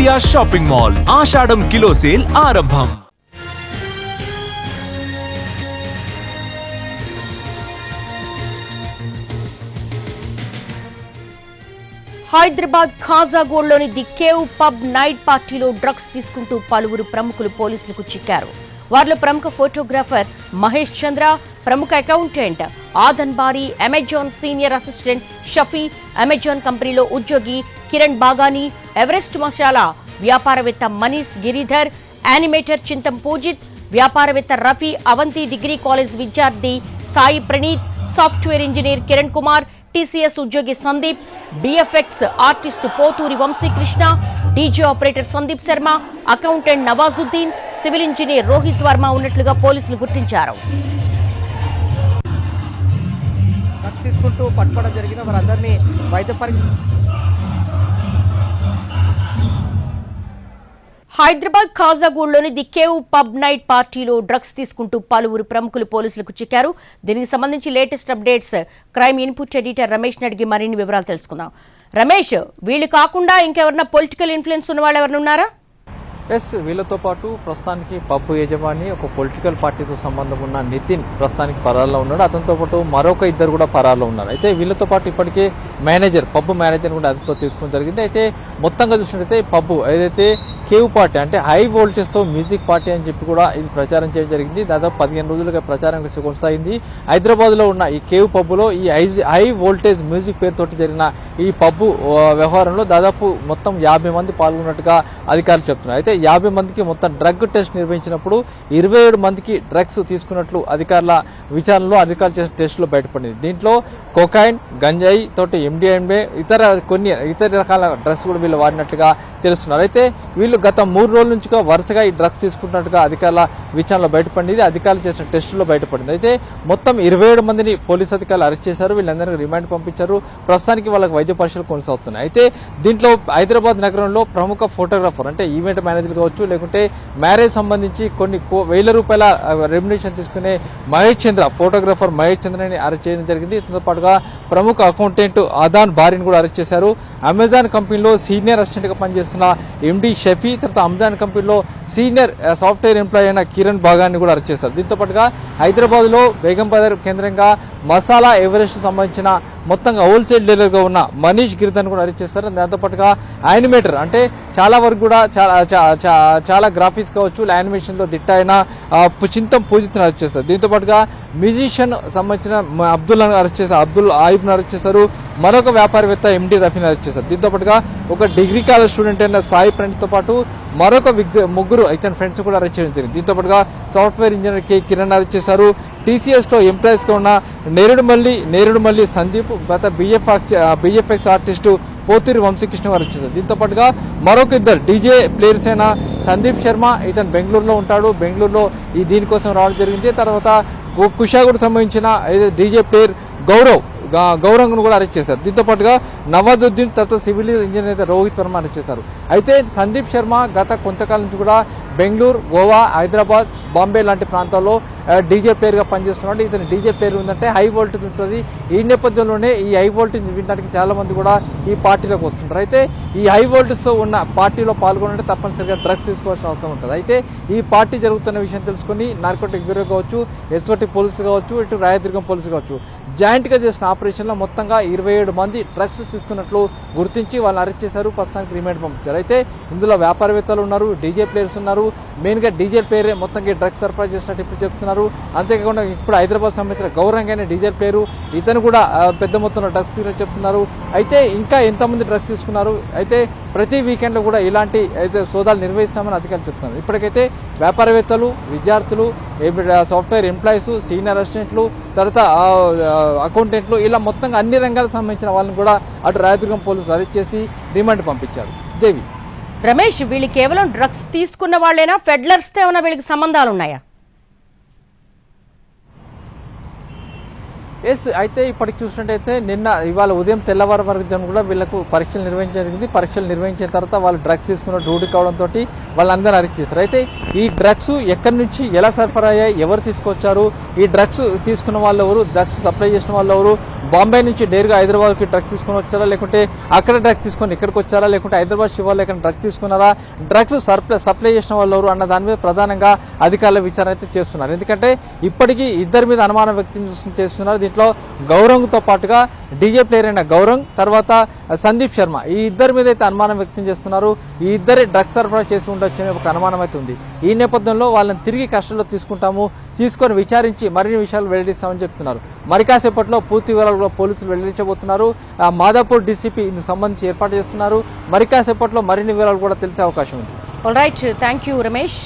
India shopping mall. Ashadham kilo sale ఆరంభం. హైదరాబాద్ ఖాజాగూడ్లోని the cave pub night పార్టీలో drugs తీసుకుంటూ పలువురు ప్రముఖులు పోలీసులకు చిక్కారు. వారిలో ప్రముఖ ఫోటోగ్రాఫర్ మహేష్ చంద్ర ప్రముఖ accountant Adan Bari Amazon senior assistant Shafi Amazon కంపెనీలో ఉద్యోగి కిరణ్ బాగాని ఎవరెస్ట్ మసాలా వ్యాపారవేత్త మనీష్ గిరిధర్ యానిమేటర్ చింతం పూజిత్ వ్యాపారవేత్త రఫీ అవంతి డిగ్రీ కాలేజ్ విద్యార్థి Sai Praneeth software engineer Kiran Kumar TCS ఉద్యోగి Sandeep VFX artist Pothuri Vamsikrishna DJ operator Sandeep Sharma accountant Nawazuddin civil engineer Rohit Varma ఉన్నట్లుగా పోలీసులు గుర్తించారు. తీసుకుంటూ పట్టుకోవడం జరిగింది. వారందరినీ వైద్య పరీక్ష హైదరాబాద్ ఖాజాగూడ్లోని ది కేవ్ పబ్ నైట్ పార్టీలో డ్రగ్స్ తీసుకుంటూ పలువురు ప్రముఖులు పోలీసులకు చిక్కారు. దీనికి సంబంధించి latest updates crime input editor Ramesh అడిగి మరిన్ని వివరాలు తెలుసుకుందాం. రమేష్ వీళ్ళు కాకుండా ఇంకెవరన్నా పొలిటికల్ ఇన్ఫ్లుయెన్స్ ఉన్న వాళ్ళు ఎవరైనా ఉన్నారా? ఎస్ వీళ్ళతో పాటు ప్రస్తుతానికి పబ్బు యజమాని ఒక పొలిటికల్ పార్టీతో సంబంధం ఉన్న నితిన్ ప్రస్తుతానికి పరాల్లో ఉన్నాడు. అతనితో పాటు మరొక ఇద్దరు కూడా పరాల్లో ఉన్నారు. అయితే వీళ్ళతో పాటు ఇప్పటికే మేనేజర్ పబ్బు మేనేజర్ కూడా అదుపులో తీసుకోవడం జరిగింది. అయితే మొత్తంగా చూసినట్టయితే పబ్బు ఏదైతే కేవ్ పార్టీ అంటే హై వోల్టేజ్తో మ్యూజిక్ పార్టీ అని చెప్పి కూడా ఇది ప్రచారం చేయడం జరిగింది. దాదాపు పదిహేను రోజులుగా ప్రచారం కొనసాగింది. హైదరాబాద్లో ఉన్న ఈ కేవ్ పబ్బులో ఈ హై హై వోల్టేజ్ మ్యూజిక్ పేరుతోటి జరిగిన ఈ పబ్బు వ్యవహారంలో దాదాపు మొత్తం యాభై మంది పాల్గొన్నట్టుగా అధికారులు చెప్తున్నారు. అయితే యాభై మందికి మొత్తం డ్రగ్ టెస్ట్ నిర్వహించినప్పుడు ఇరవై ఏడు మందికి డ్రగ్స్ తీసుకున్నట్లు అధికారుల విచారణలో అధికారులు చేసిన టెస్టులో బయటపడింది. దీంట్లో కొకైన్ గంజాయి తోటి ఎండిఎండే ఇతర కొన్ని ఇతర రకాల డ్రగ్స్ కూడా వీళ్ళు వాడినట్లుగా తెలుస్తున్నారు. అయితే వీళ్ళు గత మూడు రోజుల నుంచి వరుసగా ఈ డ్రగ్స్ తీసుకుంటున్నట్టుగా అధికారుల విచారణలో బయటపడింది. అధికారులు చేసిన టెస్టులో బయటపడింది. అయితే మొత్తం ఇరవై ఏడు మందిని పోలీసు అధికారులు అరెస్ట్ చేశారు. వీళ్ళందరికీ రిమాండ్ పంపించారు. ప్రస్తుతానికి వాళ్ళకి వైద్య పరీక్షలు కొనసాగుతున్నాయి. అయితే దీంట్లో హైదరాబాద్ నగరంలో ప్రముఖ ఫోటోగ్రాఫర్ అంటే ఈవెంట్ మేనేజర్ కావచ్చు లేకుంటే మ్యారేజ్ సంబంధించి కొన్ని కో- వేల రూపాయల రెమ్యునేషన్ తీసుకునే మహేష్ చంద్ర ఫోటోగ్రాఫర్ మహేష్ చంద్రని అరెస్ట్ చేయడం జరిగింది. దీంతో పాటుగా ప్రముఖ అకౌంటెంట్ అదాన్ బారిని కూడా అరెస్ట్ చేశారు. అమెజాన్ కంపెనీలో సీనియర్ అసిస్టెంట్గా పనిచేస్తున్న ఎండి షఫీ తర్వాత అమెజాన్ కంపెనీలో సీనియర్ సాఫ్ట్వేర్ ఎంప్లాయీ అయిన కిరణ్ భాగాన్ని కూడా అరెస్ట్ చేస్తారు. దీంతో పాటుగా హైదరాబాద్లో బేగం బజార్ కేంద్రంగా మసాలా ఎవరెస్ట్ సంబంధించిన మొత్తంగా హోల్సేల్ డీలర్గా ఉన్న మనీష్ గిరిధన్ కూడా అరెస్ట్ చేస్తారు. దాంతో పాటుగా యానిమేటర్ అంటే చాలా వరకు కూడా చాలా చాలా గ్రాఫిక్స్ కావచ్చు యానిమేషన్లో దిట్ట అయిన చింతం పూజిత్ని అరెస్ట్ చేస్తారు. దీంతో పాటుగా మ్యూజిషియన్ సంబంధించిన మ- అబ్దుల్ అరెస్ట్ చేస్తారు. అబ్దుల్ ఆయిబ్ను అరెస్ట్ చేస్తారు. మరొక వ్యాపారవేత్త ఎండి రఫి అరెస్ట్ చేశారు దీంతో పాటుగా ఒక డిగ్రీ కాలేజ్ స్టూడెంట్ అయిన సాయి ఫ్రెండ్స్తో పాటు మరొక ముగ్గురు ఇతని ఫ్రెండ్స్ కూడా అరెస్ట్ చేయడం జరిగింది. దీంతో పాటుగా software engineer K Kiran arrest చేశారు టీసీఎస్లో ఎంప్లాయీస్గా ఉన్న నేరుడు మల్లి నేరుడు మల్లి సందీప్ గత VF VFX artist Pothiri Vamsikrishna arrest వచ్చేసారు. దీంతో పాటుగా మరొక ఇద్దరు డీజే ప్లేయర్స్ అయిన సందీప్ శర్మ ఇతను బెంగళూరులో ఉంటాడు. బెంగళూరులో ఈ దీనికోసం రావడం జరిగింది. తర్వాత కుషాగుడు సంబంధించిన డీజే ప్లేయర్ గౌరవ్ గా- గౌరవ్ను కూడా అరెస్ట్ చేశారు. దీంతో పాటుగా నవాజుద్దీన్ తర్వాత సివిల్ ఇంజనీర్ అయితే రోహిత్ వర్మ అరెస్ట్ చేశారు. అయితే సందీప్ శర్మ గత కొంతకాలం నుంచి కూడా బెంగళూరు గోవా హైదరాబాద్ బాంబే లాంటి ప్రాంతాల్లో డీజే పేరుగా పనిచేస్తున్నాడు. ఇతని డీజే ప్లేయర్ ఉందంటే హై వోల్టేజ్ ఉంటుంది. ఈ నేపథ్యంలోనే ఈ హై వోల్టేజ్ వినడానికి చాలామంది కూడా ఈ పార్టీలోకి వస్తుంటారు. అయితే ఈ హై వోల్టేజ్తో ఉన్న పార్టీలో పాల్గొనంటే తప్పనిసరిగా డ్రగ్స్ తీసుకోవాల్సిన అవసరం ఉంటుంది. అయితే ఈ పార్టీ జరుగుతున్న విషయం తెలుసుకుని నార్కోటిక్ బ్యూరో కావచ్చు ఎస్ఓటి పోలీసులు కావచ్చు ఇటు రాయదుర్గం పోలీసులు కావచ్చు జాయింట్గా చేసిన ఆపరేషన్లో మొత్తంగా ఇరవై ఏడు మంది డ్రగ్స్ తీసుకున్నట్లు గుర్తించి వాళ్ళని అరెస్ట్ చేశారు. ప్రస్తుతానికి రిమాండ్ పంపించారు. అయితే ఇందులో వ్యాపారవేత్తలు ఉన్నారు డీజే ప్లేయర్స్ ఉన్నారు. మెయిన్గా డీజే ప్లేయరే మొత్తంగా డ్రగ్స్ సరఫరా చేసినట్టు ఇప్పుడు చెప్తున్నారు. అంతేకాకుండా ఇప్పుడు హైదరాబాద్ సంబంధించిన గౌరవంగానే డీజే ప్లేయరు ఇతను కూడా పెద్ద మొత్తంలో డ్రగ్స్ తీసుకుని చెప్తున్నారు. అయితే ఇంకా ఎంతమంది డ్రగ్స్ తీసుకున్నారు? అయితే ప్రతి వీకెండ్లో కూడా ఇలాంటి అయితే సోదాలు నిర్వహిస్తామని అధికారులు చెప్తున్నారు. ఇప్పటికైతే వ్యాపారవేత్తలు విద్యార్థులు సాఫ్ట్వేర్ ఎంప్లాయీస్ సీనియర్ అసిస్టెంట్లు తర్వాత అకౌంటెంట్లు ఇలా మొత్తంగా అన్ని రంగాలకు సంబంధించిన వాళ్ళని కూడా అటు రాయదుర్గం పోలీసులు అరెస్ట్ చేసి రిమాండ్ పంపించారు. దేవి రమేష్ వీళ్ళు కేవలం డ్రగ్స్ తీసుకున్న వాళ్ళేనా? ఫెడ్లర్స్తో ఏమైనా వీళ్ళకి సంబంధాలు ఉన్నాయా ఎస్ అయితే ఇప్పటికి చూసినట్టయితే నిన్న ఇవాళ ఉదయం తెల్లవారు వరకు జనం కూడా వీళ్ళకు పరీక్షలు నిర్వహించడం జరిగింది. పరీక్షలు నిర్వహించిన తర్వాత వాళ్ళు డ్రగ్స్ తీసుకున్న డ్యూటీ కావడంతో వాళ్ళందరూ అరెస్ట్ చేశారు. అయితే ఈ డ్రగ్స్ ఎక్కడి నుంచి ఎలా సరఫరా అయ్యాయి ఎవరు తీసుకొచ్చారు ఈ డ్రగ్స్ తీసుకున్న వాళ్ళు ఎవరు డ్రగ్స్ సప్లై చేసిన వాళ్ళు ఎవరు బాంబే నుంచి డైరెక్ట్గా హైదరాబాద్కి డ్రగ్స్ తీసుకొని వచ్చారా లేకుంటే అక్కడ డ్రగ్స్ తీసుకొని ఇక్కడికి వచ్చారా లేకుంటే హైదరాబాద్ శివార్లో ఎక్కడ డ్రగ్స్ తీసుకున్నారా డ్రగ్స్ సప్లై సప్లై చేసిన వాళ్ళు ఎవరు అన్న దాని మీద ప్రధానంగా అధికారుల విచారణ అయితే చేస్తున్నారు. ఎందుకంటే ఇప్పటికీ ఇద్దరి మీద అనుమానం వ్యక్తం చేస్తున్నారు. దీంట్లో గౌరంగ్తో పాటుగా డీజే ప్లేయర్ అయిన గౌరంగ్ తర్వాత సందీప్ శర్మ. ఈ ఇద్దరి మీద అయితే అనుమానం వ్యక్తం చేస్తున్నారు. ఈ ఇద్దరే డ్రగ్స్ సరఫరా చేసి ఉండొచ్చనే ఒక అనుమానం అయితే ఉంది. ఈ నేపథ్యంలో వాళ్ళని తిరిగి కష్టంలో తీసుకుంటాము తీసుకొని విచారించి మరిన్ని విషయాలు వెల్లడిస్తామని చెప్తున్నారు. మరి కాసేపట్లో పూర్తి వివరాలు కూడా పోలీసులు వెల్లడించబోతున్నారు. మాదాపూర్ డీసీపీ ఇందుకు సంబంధించి ఏర్పాటు చేస్తున్నారు. మరి కాసేపట్లో మరిన్ని వివరాలు కూడా తెలిసే అవకాశం ఉంది. Right thank you Ramesh